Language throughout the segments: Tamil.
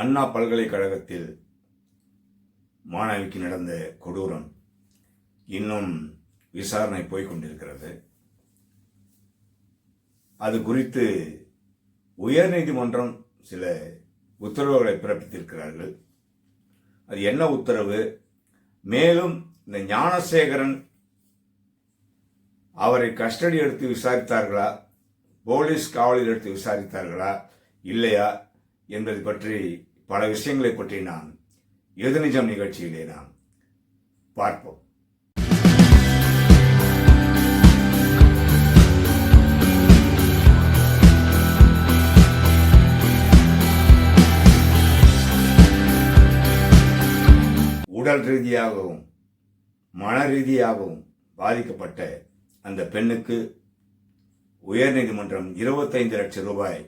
அண்ணா பல்கலைக்கழகத்தில் மாணவிக்கு நடந்த கொடூரம் இன்னும் விசாரணை போய்கொண்டிருக்கிறது அது குறித்து உயர்நீதிமன்றம் சில உத்தரவுகளை பிறப்பித்திருக்கிறார்கள். அது என்ன உத்தரவு? மேலும் இந்த ஞானசேகரன் அவரை கஸ்டடி எடுத்து விசாரித்தார்களா? போலீஸ் காவலில் எடுத்து விசாரித்தார்களா? இல்லையா? என்பது பற்றி பல விஷயங்களை பற்றி நான் எதிர்நிஜம் நிகழ்ச்சியிலே நாம் பார்ப்போம். உடல் ரீதியாகவும் மன ரீதியாகவும் பாதிக்கப்பட்ட அந்த பெண்ணுக்கு உயர்நீதிமன்றம் இருபத்தைந்து லட்சம் ரூபாய்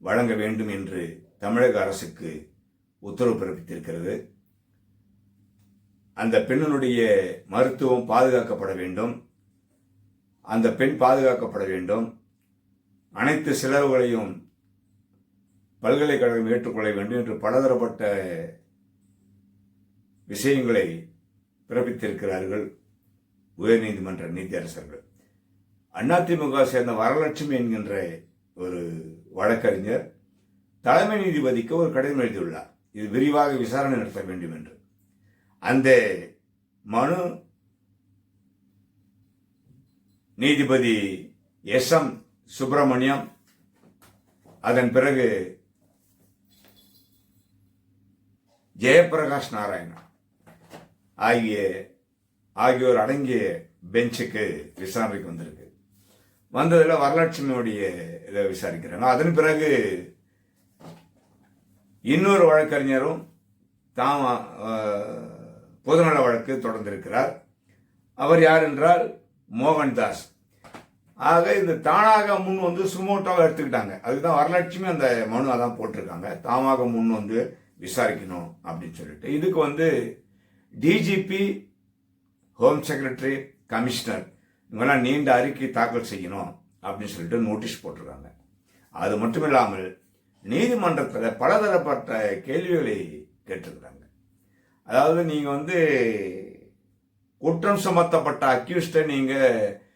வழங்க வேண்டும் என்று தமிழக அரசுக்கு உத்தரவு பிறப்பித்திருக்கிறது. அந்த பெண்ணினுடைய மருத்துவம் பாதுகாக்கப்பட வேண்டும். அந்த பெண் பாதுகாக்கப்பட வேண்டும். அனைத்து செலவுகளையும் பல்கலைக்கழகம் ஏற்றுக்கொள்ள வேண்டும் என்று பலதரப்பட்ட விஷயங்களை பிறப்பித்திருக்கிறார்கள் உயர்நீதிமன்ற நீதியரசர்கள். அதிமுக சேர்ந்த வரலட்சுமி என்கின்ற ஒரு வழக்கறிஞர் தலைமை நீதிபதிக்கு ஒரு கடிதம் எழுதியுள்ளார். இது விரிவாக விசாரணை நடத்த வேண்டும் என்று. அந்த மனு நீதிபதி எஸ் எம் சுப்பிரமணியம் அதன் பிறகு ஜெயபிரகாஷ் நாராயணா ஆகிய ஆகியோர் அடங்கிய பெஞ்சுக்கு விசாரணைக்கு வந்திருக்கு. வந்ததில் வரலட்சுமியுடைய இதை விசாரிக்கிறாங்க. அதன் பிறகு இன்னொரு வழக்கறிஞரும் தாம் பொதுநல வழக்கு தொடர்ந்திருக்கிறார். அவர் யார் என்றால் மோகன்தாஸ். ஆக இந்த தானாக முன் வந்து சுமோட்டோவை எடுத்துக்கிட்டாங்க. அதுதான் வரலட்சுமி அந்த மனு அதான் போட்டிருக்காங்க. தாமாக முன் வந்து விசாரிக்கணும் அப்படின்னு சொல்லிட்டு. இதுக்கு வந்து டிஜிபி ஹோம் செக்ரட்டரி கமிஷனர் இவங்கெல்லாம் நீண்ட அறிக்கை தாக்கல் செய்யணும் அப்படின்னு சொல்லிட்டு நோட்டீஸ் போட்டிருக்காங்க. அது மட்டும் இல்லாமல் நீதிமன்றத்தில் பலதரப்பட்ட கேள்விகளை கேட்டிருக்கிறாங்க. அதாவது நீங்கள் வந்து குற்றம் சுமத்தப்பட்ட அக்யூஸ்டை நீங்கள்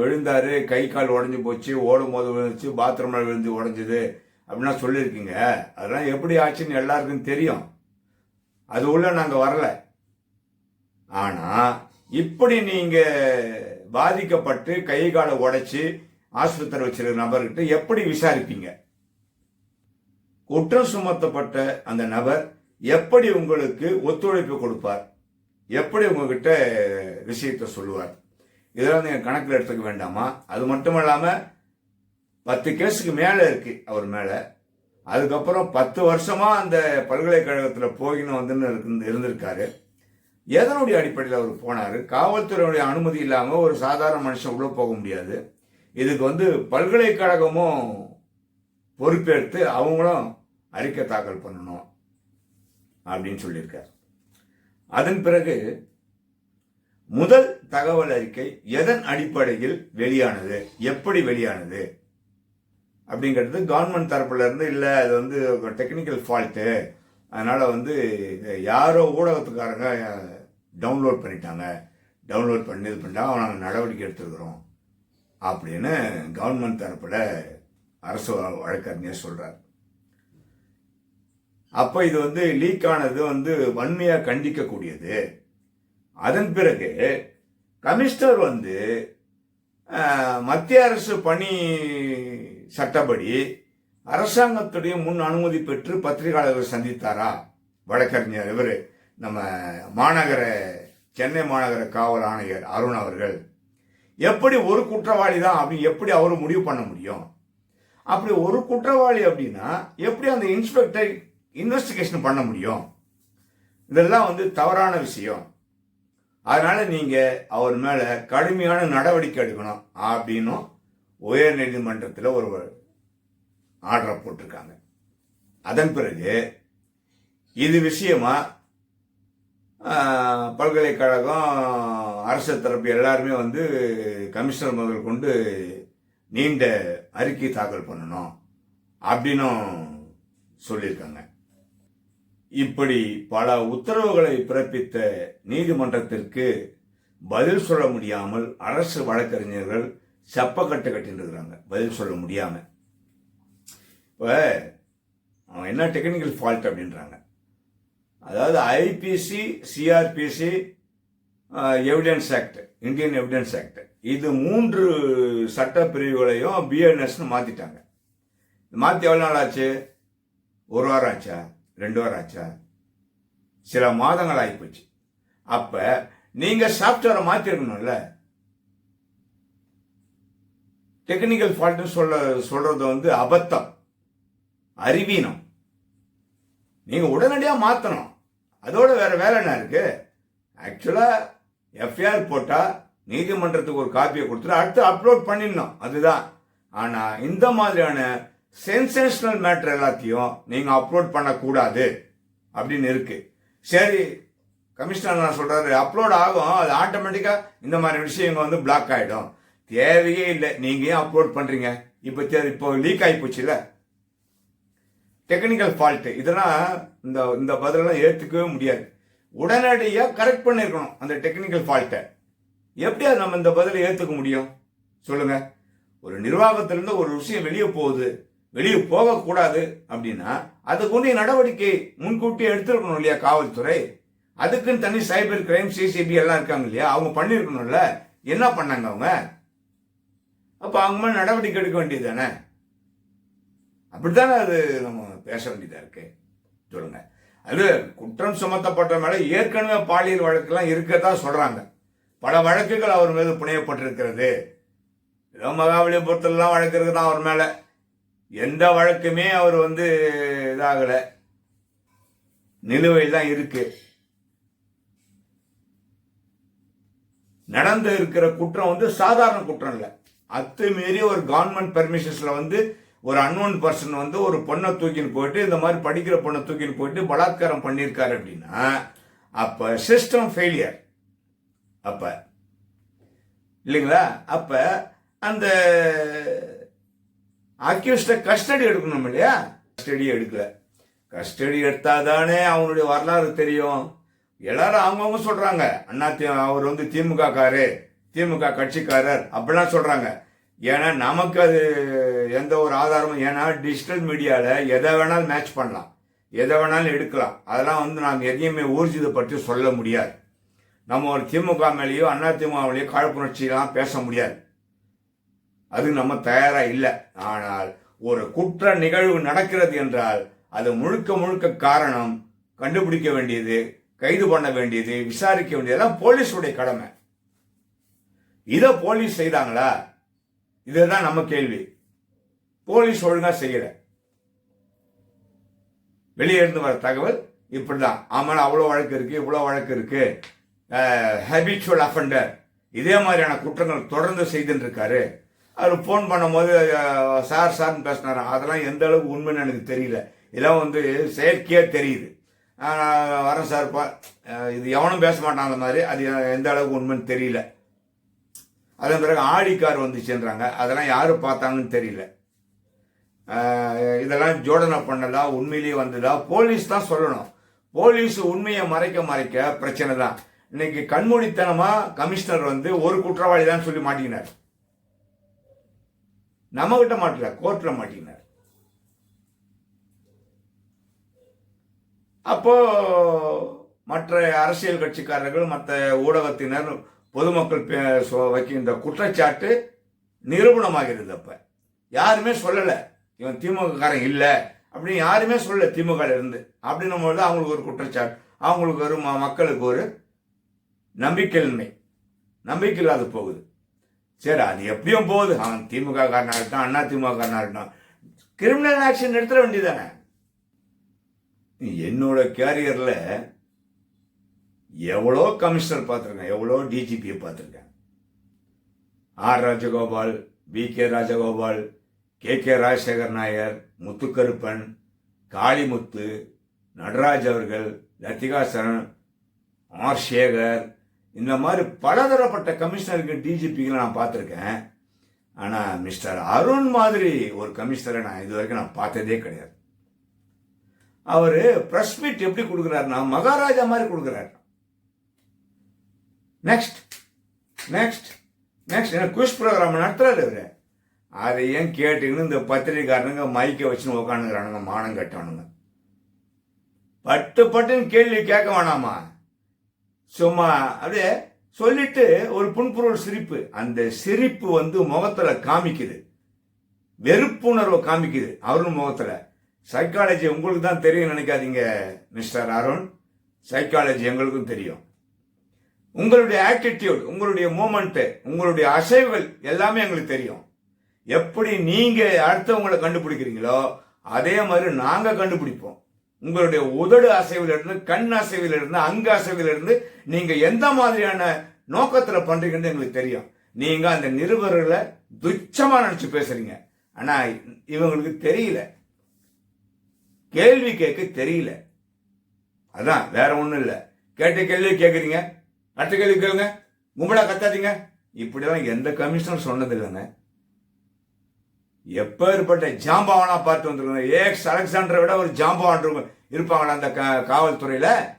விழுந்தார் கை கால் உடஞ்சி போச்சு ஓடும் போது விழுந்துச்சு பாத்ரூமில் விழுந்து உடஞ்சிது அப்படின்னா சொல்லியிருக்கீங்க. அதெல்லாம் எப்படி ஆச்சுன்னு எல்லாருக்கும் தெரியும். அது உள்ள நாங்கள் வரலை. ஆனால் இப்படி நீங்கள் பாதிக்கப்பட்டு கை காலை உடைச்சி ஆஸ்பத்திரி வச்சிருக்கிற நபர்கிட்ட எப்படி விசாரிப்பீங்க? குற்றம் சுமத்தப்பட்ட அந்த நபர் எப்படி உங்களுக்கு ஒத்துழைப்பு கொடுப்பார்? எப்படி உங்ககிட்ட விஷயத்தை சொல்லுவார்? இதெல்லாம் நீங்கள் கணக்கில் எடுத்துக்க வேண்டாமா? அது மட்டும் இல்லாமல் பத்து கேஸுக்கு மேலே இருக்கு அவர் மேலே. அதுக்கப்புறம் பத்து வருஷமா அந்த பல்கலைக்கழகத்தில் போயின்னு வந்துன்னு இருக்கு- இருந்திருக்காரு. எதனுடைய அடிப்படையில் அவர் போனார்? காவல்துறையுடைய அனுமதி இல்லாமல் ஒரு சாதாரண மனுஷன் உள்ளே போக முடியாது. இதுக்கு வந்து பல்கலைக்கழகமும் பொறுப்பேற்று அவங்களும் அறிக்கை தாக்கல் பண்ணணும் அப்படின்னு சொல்லியிருக்கார். அதன் பிறகு முதல் தகவல் அறிக்கை எதன் அடிப்படையில் வெளியானது? எப்படி வெளியானது? அப்படிங்கிறது கவர்மெண்ட் தரப்புல இருந்து இல்லை அது வந்து டெக்னிக்கல் ஃபால்ட்டு அதனால வந்து இதை யாரோ ஊடகத்துக்காரங்க டவுன்லோட் பண்ணிட்டாங்க. டவுன்லோட் பண்ணி இது பண்ணிட்டா நாங்கள் நடவடிக்கை எடுத்துருக்குறோம் அப்படின்னு கவர்மெண்ட் தரப்புல அரசு வழக்கறிஞர் சொல்றார். அப்போ இது வந்து லீக் ஆனது வந்து வன்மையாக கண்டிக்கக்கூடியது. அதன் பிறகு கமிஷனர் வந்து மத்திய அரசு பணி சட்டப்படி அரசாங்கத்துடைய முன் அனுமதி பெற்று பத்திரிகையாளர்கள் சந்தித்தாரா? வழக்கறிஞர் இவர் நம்ம மாநகர சென்னை மாநகர காவல் ஆணையர் அருண் அவர்கள். எப்படி ஒரு குற்றவாளி தான் அப்படின்னு எப்படி அவர் முடிவு பண்ண முடியும்? அப்படி ஒரு குற்றவாளி அப்படின்னா எப்படி அந்த இன்ஸ்பெக்டர் இன்வெஸ்டிகேஷன் பண்ண முடியும்? இதெல்லாம் வந்து தவறான விஷயம். அதனால நீங்க அவர் மேல கடுமையான நடவடிக்கை எடுக்கணும் அப்படின்னும் உயர் நீதிமன்றத்தில் ஒரு ஆர்டரை போட்டிருக்காங்க. அதன் பிறகு இது விஷயமா பல்கலைக்கழகம் அரசு தரப்பு எல்லாருமே வந்து கமிஷனர் முதல் கொண்டு நீண்ட அறிக்கை தாக்கல் பண்ணணும் அப்படின்னும் சொல்லியிருக்காங்க. இப்படி பல உத்தரவுகளை பிறப்பித்த நீதிமன்றத்திற்கு பதில் சொல்ல முடியாமல் அரசு வழக்கறிஞர்கள் செப்பக்கட்டு கட்டிட்டு இருக்கிறாங்க பதில் சொல்ல முடியாம. இப்போ அவன் என்ன டெக்னிக்கல் ஃபால்ட் அப்படின்றாங்க. அதாவது IPC CrPC evidence act Indian evidence act இது மூன்று சட்ட பிரிவுகளையும் பிஎன்எஸ்னு மாத்திட்டாங்க. மாத்தி எவ்வளவு நாள் ஆச்சு? ஒரு வாரம் ஆச்சா? ரெண்டு வாரம் ஆச்சா? சில மாதங்கள் ஆகிப்போச்சு அப்ப நீங்க சாப்ட்வேரை மாத்திருக்கணும்ல. டெக்னிக்கல் ஃபால்ட்னு சொல்ல சொல்றது வந்து அபத்தம். அறிவீனம். நீங்க உடனடியா மாத்தணும். அதோட வேற வேலை என்ன இருக்கு? ஆக்சுவலா எஃப்ஐஆர் போட்டா நீதிமன்றத்துக்கு ஒரு காப்பியை கொடுத்துட்டு அடுத்து அப்லோட் பண்ணிடணும். அதுதான். ஆனால் இந்த மாதிரியான சென்சேஷனல் மேட்டர் எல்லாத்தையும் நீங்கள் அப்லோட் பண்ணக்கூடாது அப்படின்னு இருக்கு. சரி கமிஷனர் நான் சொல்கிறாரு அப்லோட் ஆகும். அது ஆட்டோமேட்டிக்காக இந்த மாதிரி விஷயங்கள் வந்து பிளாக் ஆகிடும் தேவையே இல்லை. நீங்கள் ஏன் அப்லோட் பண்ணுறீங்க இப்போ சரி இப்போ லீக் ஆகி போச்சுல டெக்னிக்கல் ஃபால்ட்டு இதெல்லாம் இந்த இந்த பதிலெல்லாம் ஏற்றுக்கவே முடியாது. உடனடியாக கரெக்ட் பண்ணியிருக்கணும் அந்த டெக்னிக்கல் ஃபால்ட்டை எப்படி அது நம்ம இந்த பதிலை ஏற்றுக்க முடியும்? சொல்லுங்க. ஒரு நிர்வாகத்திலிருந்து ஒரு விஷயம் வெளியே போகுது வெளியே போகக்கூடாது அப்படின்னா அதுக்குரிய நடவடிக்கை முன்கூட்டியே எடுத்திருக்கணும் இல்லையா காவல்துறை? அதுக்குன்னு தனி சைபர் கிரைம் சிசிபி எல்லாம் இருக்காங்க இல்லையா? அவங்க பண்ணியிருக்கணும்ல. என்ன பண்ணாங்க அவங்க? அப்போ அவங்க மேலே நடவடிக்கை எடுக்க வேண்டியது தானே அப்படித்தானே அது நம்ம பேச வேண்டியதாக இருக்கு? சொல்லுங்க. அது குற்றம் சுமத்தப்பட்ட மேலே ஏற்கனவே பாலியல் வழக்கெல்லாம் இருக்கதான் சொல்கிறாங்க பல வழக்குகள் அவர் மீது புனையப்பட்டிருக்கிறது. ஏதோ மகாபலிபுரத்துலலாம் வழக்கு இருக்குதான் அவர் மேலே. எந்த வழக்குமே அவர் வந்து இதாகலை. நிலுவையில் தான் இருக்கு. நடந்து இருக்கிற குற்றம் வந்து சாதாரண குற்றம் இல்லை. அத்துமீறி ஒரு கவர்மெண்ட் பெர்மிஷன்ஸில் வந்து ஒரு அன்னோன் பர்சன் வந்து ஒரு பொண்ணை தூக்கின்னு போயிட்டு இந்த மாதிரி படிக்கிற பொண்ணை தூக்கின்னு போயிட்டு பலாத்காரம் பண்ணியிருக்காரு அப்படின்னா அப்போ சிஸ்டம் ஃபெயிலியர் அப்ப. இல்லைங்களா? அப்ப அந்த அக்யூஸ்ட கஸ்டடி எடுக்கணும் இல்லையா? கஸ்டடி எடுக்கல. கஸ்டடி எடுத்தாதானே அவனுடைய வரலாறு தெரியும். எல்லாரும் அவங்கவுங்க சொல்றாங்க. அண்ணா தி- அவர் வந்து திமுக காரு திமுக கட்சிக்காரர் அப்படிலாம் சொல்றாங்க. ஏன்னா நமக்கு அது எந்த ஒரு ஆதாரமும் ஏன்னா டிஜிட்டல் மீடியாவில் எதை வேணாலும் மேட்ச் பண்ணலாம். எதை வேணாலும் எடுக்கலாம். அதெல்லாம் வந்து நாங்கள் எதையுமே ஊர்ஜிதப்படுத்தி சொல்ல முடியாது. நம்ம ஒரு திமுக மேலேயோ அண்ணா காழ்ப்புணர்ச்சியெல்லாம் பேச முடியாது. அது நம்ம தயாராக இல்லை. ஆனால் ஒரு குற்ற நிகழ்வு நடக்கிறது என்றால் அது முழுக்க முழுக்க காரணம் கண்டுபிடிக்க வேண்டியது கைது பண்ண வேண்டியது விசாரிக்க வேண்டியதெல்லாம் போலீஸுடைய கடமை. இதை போலீஸ் செய்தாங்களா? இதுதான் நம்ம கேள்வி. போலீஸ் ஒழுங்காக செய்யல. வெளியே இருந்து வர தகவல் இப்படிதான். ஆமாம் அவ்வளோ வழக்கு இருக்கு இவ்வளோ வழக்கு இருக்குது ஹேபிச்சுவல் அஃபண்டர் இதே மாதிரியான குற்றங்கள் தொடர்ந்து செய்துன்னு இருக்காரு அவர் ஃபோன் பண்ணும்போது சார் சார்னு பேசினாரு? அதெல்லாம் எந்த அளவுக்கு உண்மைன்னு எனக்கு தெரியல. இதெல்லாம் வந்து செயற்கையாக தெரியுது. வரேன் சார் இது எவனும் பேச மாட்டான் அந்த மாதிரி அது எந்த அளவுக்கு உண்மைன்னு தெரியல. அதன் பிறகு ஆடி கார் வந்துச்சுன்றாங்க. அதெல்லாம் யார் பார்த்தாங்கன்னு தெரியல. இதெல்லாம் ஜோடனை பண்ணதா உண்மையிலேயே வந்ததா போலீஸ் தான் சொல்லணும். போலீஸ் உண்மையை மறைக்க மறைக்க பிரச்சனை தான். இன்னைக்கு கண்மூடித்தனமா கமிஷனர் வந்து ஒரு குற்றவாளி தான் சொல்லி மாட்டிக்கினார். நம்ம கிட்ட மாட்டல கோர்ட்ல மாட்டிக்கினார். அப்போ மற்ற அரசியல் கட்சிக்காரர்கள் மற்ற ஊடகத்தினர் பொதுமக்கள் வைக்கின்ற குற்றச்சாட்டு நிரூபணமாகிறது அப்ப யாருமே சொல்லல இவன் திமுக காரன் இல்ல அப்படின்னு யாருமே சொல்லல திமுக இருந்து. அப்படின்னும் போது அவங்களுக்கு ஒரு குற்றச்சாட்டு அவங்களுக்கு ஒரு மக்களுக்கு ஒரு நம்பிக்கையின்மை. நம்பிக்கை இல்லாத போகுது. சரி அது எப்படியும் போகுது. அவன் திமுக காரனாக இருக்கட்டும் அண்ணா திமுக காரனாக இருக்கட்டும் கிரிமினல் ஆக்ஷன் எடுத்துட வேண்டியதானே என்னோட கேரியரில் எவ்வளோ கமிஷனர் பார்த்துருக்கேன் எவ்வளோ டிஜிபியை பார்த்துருக்கேன். R Rajagopal P K Rajagopal K K Rajasekar Nair Muthukaruppan Kalimuthu Nataraj அவர்கள் லத்திகா சரண் ஆர் சேகர் இந்த மாதிரி பலதரப்பட்ட கமிஷனருக்கு டிஜிபிகளை நான் பார்த்துருக்கேன். ஆனால் மிஸ்டர் அருண் மாதிரி ஒரு கமிஷனரை நான் இது வரைக்கும் நான் பார்த்ததே கிடையாது. அவர் ப்ரெஸ் மீட் எப்படி கொடுக்குறாருன்னா மகாராஜா மாதிரி கொடுக்குறாரு. நெக்ஸ்ட் நெக்ஸ்ட் நெக்ஸ்ட் என்ன குவிஸ் ப்ரோக்ராம் நடத்துறாரு இவர். அதை ஏன் கேட்டுக்கின்னு இந்த பத்திரிக்காரனுங்க மைக்கை வச்சுன்னு உட்காந்துக்கிறானுங்க மானம் கட்டணுங்க பட்டு பட்டுன்னு கேள்வி கேட்க வேணாமா? சும்மா அப்படியே சொல்லிட்டு ஒரு புன்புறல் சிரிப்பு. அந்த சிரிப்பு வந்து முகத்துல காமிக்குது. வெறுப்புணர்வை காமிக்குது அவரும் முகத்துல. சைக்காலஜி உங்களுக்கு தான் தெரியும் நினைக்காதீங்க மிஸ்டர் அருண். சைக்காலஜி எங்களுக்கும் தெரியும். உங்களுடைய ஆட்டிடியூட் உங்களுடைய மூமெண்ட்டு உங்களுடைய அசைவுகள் எல்லாமே எங்களுக்கு தெரியும். எப்படி நீங்க அடுத்தவங்களை கண்டுபிடிக்கிறீங்களோ அதே மாதிரி நாங்க கண்டுபிடிப்போம். உங்களுடைய உதடு அசைவிலிருந்து கண் அசைவிலிருந்து அங்க அசைவில் நீங்க எந்த மாதிரியான நோக்கத்துல பண்றீங்கன்னு எங்களுக்கு தெரியும். நீங்க அந்த நிருபர்களை துச்சமா நினைச்சு பேசுறீங்க. ஆனா இவங்களுக்கு தெரியல. கேள்வி கேட்க தெரியல. அதான் வேற ஒண்ணும் இல்லை. கேட்ட கேள்வி கேட்குறீங்க அடுத்த கேள்வி கேளுங்க. கும்பலா கத்தாதீங்க. இப்படிதான் எந்த கமிஷனர் சொன்னது இல்லைங்க எப்பேற்பட்ட ஜாம்பவானா பார்த்து வந்திருக்காங்க. ஏக்ஸ் அலெக்சாண்டரை விட ஒரு ஜாம்பவான் இருப்பாங்களா அந்த கா- காவல்துறையில.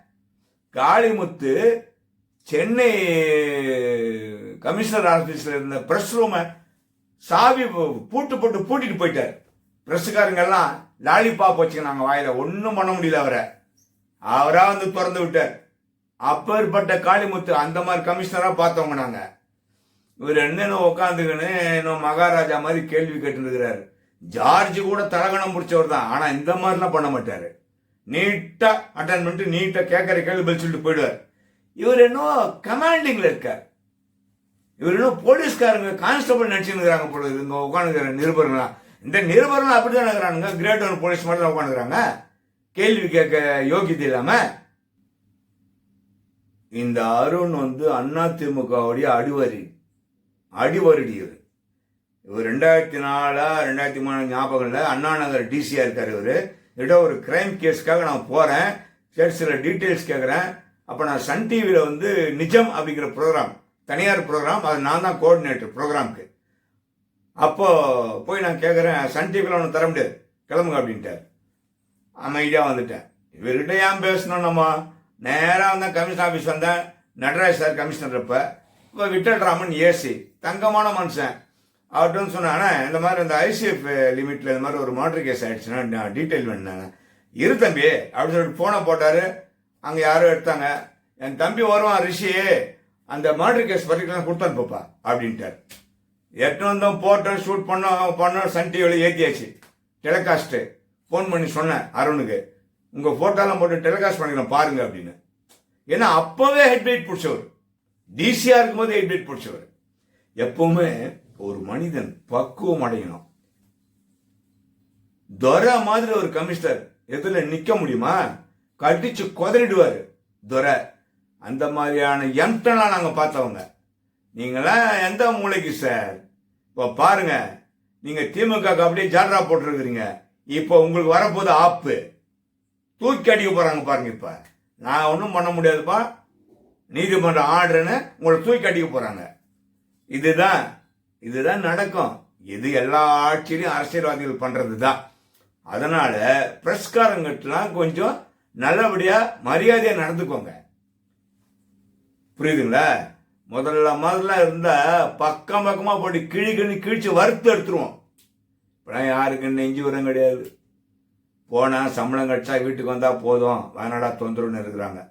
காளிமுத்து சென்னை கமிஷனர் ஆபீஸ்ல இருந்த பிரஸ் ரூமை சாவி பூட்டு போட்டு பூட்டிட்டு போயிட்டார். பிரஸ்காரங்க எல்லாம் லாலிபாப் வச்சுக்கினாங்க வாயில ஒன்றும் பண்ண முடியல அவரை. அவரா வந்து திறந்து விட்டார். அப்பேற்பட்ட காளிமுத்து அந்த மாதிரி கமிஷனரா பார்த்தவங்க நாங்கள் இவர் என்னென்ன உட்காந்துக்கின்னு இன்னும் மகாராஜா மாதிரி கேள்வி கேட்டுருக்கிறாரு ஜார்ஜ் கூட தலகணம் பிடிச்சவர் தான். ஆனால் இந்த மாதிரிலாம் பண்ண மாட்டார். நீட்டாக அட்டன் பண்ணிட்டு நீட்டாக கேட்கற கேள்வி பதில் சொல்லிட்டு போயிடுவார். இவர் இன்னும் கமாண்டிங்கில் இருக்கார். இவர் இன்னும் போலீஸ்காரங்க கான்ஸ்டபிள் நினைச்சுருக்கிறாங்க போல இவங்க உட்காந்துக்கிற நிருபர்களாம் இந்த நிருபர்கள் அப்படிதான் இருக்கிறானுங்க. கிரேட் ஒன் போலீஸ் மாதிரி தான் உட்காந்துக்கிறாங்க கேள்வி கேட்க யோகியதை இல்லாமல் இந்த அருண் வந்து அண்ணா திமுகவுடைய அடிவரி. அடிவருடியவர் இவர் இவர் ரெண்டாயிரத்தி நாலா ரெண்டாயிரத்தி மூணு ஞாபகம் இல்லை அண்ணா நகர் டிசியா இருக்காரு இவர். ஏதோ ஒரு கிரைம் கேஸுக்காக நான் போறேன். சரி சில டீட்டெயில்ஸ் கேட்குறேன் அப்போ நான் சன் டிவியில் வந்து நிஜம் அப்படிங்கிற ப்ரோக்ராம் தனியார் ப்ரோக்ராம் அது நான் தான் கோஆர்டினேட்டர் ப்ரோக்ராம்க்கு அப்போ போய் நான் கேட்குறேன் சன் டிவியில் ஒன்று தர முடியாது. கிளம்புங்க அப்படின்ட்டார். அமைதியாக வந்துட்டேன். இவர்கிட்ட ஏன் பேசணும் நம்ம நேராக வந்தேன் கமிஷன் ஆஃபீஸ் வந்தேன். நடராஜ் சார் கமிஷனர் இப்போ இப்போ விட்டல்ராமன் ஏசி தங்கமான மனுஷன். அவர்கிட்ட சொன்னானே இந்த மாதிரி இந்த ஐசிஎஃப் லிமிட்ல இந்த மாதிரி ஒரு மாடர் கேஸ் ஆயிடுச்சுன்னா நான் டீட்டெயில் வேணுண்ணே இரு தம்பி அப்படின்னு சொல்லிட்டு ஃபோனை போட்டாரு. அங்கே யாரோ எடுத்தாங்க. என் தம்பி வருவான் ரிஷி. அந்த மர்டர் கேஸ் பர்டிகுலர் கொடுத்து அனுப்புப்பா அப்படின்ட்டார். எட்டு வந்தோம் போட்டோம் ஷூட் பண்ணோம் பண்ணோம் சன் டிவியில் ஏற்றியாச்சு டெலிகாஸ்ட்டு ஃபோன் பண்ணி சொன்னேன் அருணுக்கு. உங்கள் ஃபோட்டோலாம் போட்டு டெலிகாஸ்ட் பண்ணிக்கலாம் பாருங்க அப்படின்னு. ஏன்னா அப்போவே ஹெட்லைட் பிடிச்சவர். டிசியாக இருக்கும்போது ஹெட்லைட் பிடிச்சவர். எப்பவுமே ஒரு மனிதன் பக்குவம் அடையணும். துரை மாதிரி ஒரு கமிஷனர் எதுல நிக்க முடியுமா? கடிச்சு குதறிடுவாரு. துரை. அந்த மாதிரியான எம்டெல்லாம் நாங்க பார்த்தவங்க. நீங்களாம் எந்த மூளைக்கு சார்? இப்போ பாருங்க. நீங்க திமுக அப்படியே ஜாட்ரா போட்டிருக்கிறீங்க. இப்போ உங்களுக்கு வரப்போது ஆப்பு. தூக்கி அடிக்க போறாங்க பாருங்க இப்ப. நான் ஒன்றும் பண்ண முடியாதுப்பா. நீதிமன்ற ஆர்டர்னு உங்களை தூக்கி அடிக்க போறாங்க. இதுதான் இதுதான் நடக்கும். இது எல்லா ஆட்சியிலையும் அரசியல்வாதிகள் பண்றது தான் அதனால பிரஸ்காரங்கட்டெல்லாம் கொஞ்சம் நல்லபடியா மரியாதையா நடந்துக்கோங்க. புரியுதுங்களா? முதல்ல முதல்ல இருந்தா பக்கம் பக்கமா போட்டு கிழி கிழி கிழிச்சு வறுத்து எடுத்துருவோம். இப்பெல்லாம் யாருக்கு நெஞ்சு உரம் கிடையாது. போனா சம்பளம் கிடைச்சா வீட்டுக்கு வந்தா போதும். வேணாடா தொந்தரவுன்னு இருக்கிறாங்க.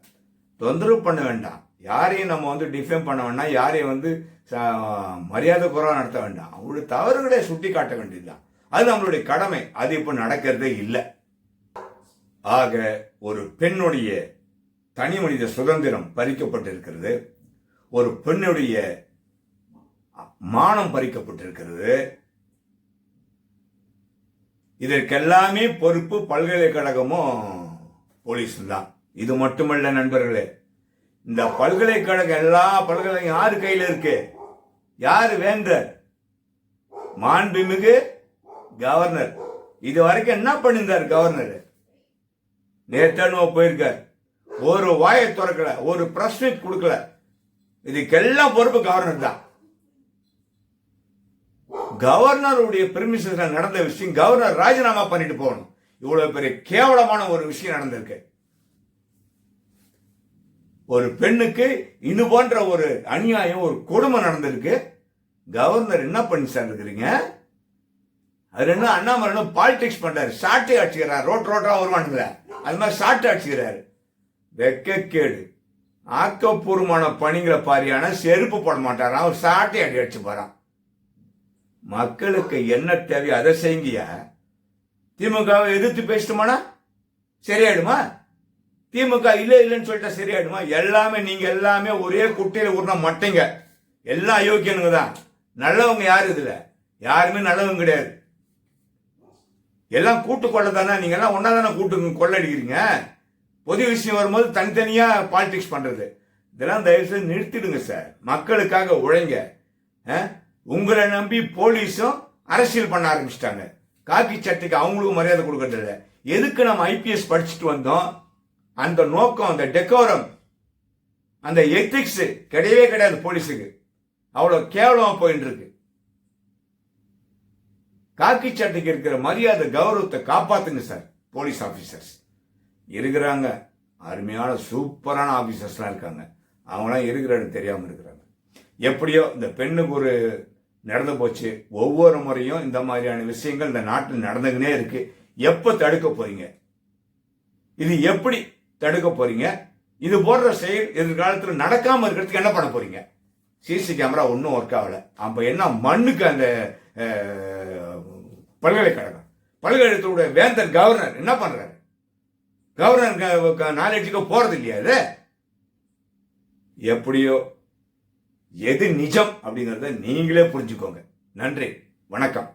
தொந்தரவு பண்ண வேண்டாம். யாரையும் நம்ம வந்து டிஃபேம் பண்ண வேண்டாம் யாரையும் வந்து ச- மரியாதை குறைவா நடத்த வேண்டாம். அவங்களுடைய தவறுகளை சுட்டி காட்ட வேண்டியதுதான். அது நம்மளுடைய கடமை. அது இப்போ நடக்கிறதே இல்லை. ஆக ஒரு பெண்ணுடைய தனி மனித சுதந்திரம் பறிக்கப்பட்டிருக்கிறது. ஒரு பெண்ணுடைய மானம் பறிக்கப்பட்டிருக்கிறது. இதற்கெல்லாமே பொறுப்பு பல்கலைக்கழகமும் போலீஸும் தான் இது மட்டுமல்ல நண்பர்களே. இந்த பல்கலைக்கழகம் எல்லா பல்கலைக்கழகம் யார் கையில் இருக்கு? யார் வேந்தர்? மாண்புமிகு கவர்னர். இது வரைக்கும் என்ன பண்ணியிருந்தார் கவர்னர்? நேத்தானுவ போயிருக்கார். ஒரு வாயை திறக்கல ஒரு பிரஸ் மீட் கொடுக்கல. இதுக்கெல்லாம் பொறுப்பு கவர்னர் தான். கவர்னருடைய பெர்மிஷன் நடந்த விஷயம் கவர்னர் ராஜினாமா பண்ணிட்டு போகணும். இவ்வளவு பெரிய கேவலமான ஒரு விஷயம் நடந்திருக்கு. ஒரு பெண்ணுக்கு இது போன்ற ஒரு அநியாயம் ஒரு கொடுமை நடந்திருக்கு. கவர்னர் என்ன பண்ணி சார் இருக்கிறீங்க அது என்ன அண்ணாமலை பாலிடிக்ஸ் பண்றாரு. சாட்டை அடிச்சுக்கிறார். ரோட் ரோட்டா வருவானுங்கள. அது மாதிரி சாட்டை அடிச்சுக்கிறாரு. வெக்கக்கேடு. ஆக்கப்பூர்வமான பணிகளை பாரியான செருப்பு போட மாட்டாராம் அவர் சாட்டை அடி அடிச்சு போறான். மக்களுக்கு என்ன தேவையோ அதை செய்யுங்கயா திமுகவை எதிர்த்து பேசிட்டோமானா சரியாயிடுமா? திமுக இல்லை இல்லைன்னு சொல்லிட்டா சரியாயிடுமா? எல்லாமே நீங்க எல்லாமே ஒரே குட்டையில உருண மாட்டீங்க. எல்லாம் அயோக்கியனுங்க தான். நல்லவங்க யார் இதுல. யாருமே நல்லவங்க கிடையாது. எல்லாம் கூட்டு கொள்ள தானே? நீங்க எல்லாம் ஒன்னா தானே கூட்டு கொள்ளடிக்கிறீங்க? பொது விஷயம் வரும்போது தனித்தனியா பாலிடிக்ஸ் பண்றது. இதெல்லாம் தயவு செய்து நிறுத்திடுங்க சார் மக்களுக்காக உழைங்க. உங்களை நம்பி போலீஸும் அரசியல் பண்ண ஆரம்பிச்சிட்டாங்க. காக்கி சட்டைக்கு அவங்களுக்கும் மரியாதை கொடுக்கறதில்ல. எதுக்கு நம்ம ஐபிஎஸ் படிச்சுட்டு வந்தோம்? அந்த நோக்கம் அந்த டெக்கோரம் அந்த எத்திக்ஸ் கிடையவே கிடையாது போலீஸுக்கு. அவ்வளவு கேவலமா போயிட்டு இருக்கு காக்கி சட்டைக்கு இருக்கிற மரியாதை கௌரவத்தை காப்பாத்துங்க சார் போலீஸ் ஆபீசர்ஸ் இருக்கிறாங்க. அருமையான சூப்பரான ஆபீசர்ஸ்லாம் இருக்காங்க. அவங்களாம் இருக்கிற இடம் தெரியாம இருக்கிறாங்க. எப்படியோ இந்த பெண்ணுக்கு ஒரு நடந்து போச்சு. ஒவ்வொரு முறையும் இந்த மாதிரியான விஷயங்கள் இந்த நாட்டில் நடந்துக்கினே இருக்கு. எப்ப தடுக்க போறீங்க? இது எப்படி தடுக்க போறீங்க. இது போன்ற செயல் எதிர்காலத்தில் நடக்காம இருக்கிறதுக்கு என்ன பண்ண போறீங்க? சிசி கேமரா ஒன்றும் ஒர்க் ஆகல. அப்ப என்ன மண்ணுக்கு அந்த பல்கலைக்கழகம்? பல்கலைக்கழகத்தோட வேந்தர் கவர்னர் என்ன பண்றாரு? கவர்னர் நாலேஜுக்கு போறது இல்லையா இது? எப்படியோ எது நிஜம் அப்படிங்கிறத நீங்களே புரிஞ்சுக்கோங்க. நன்றி. வணக்கம்.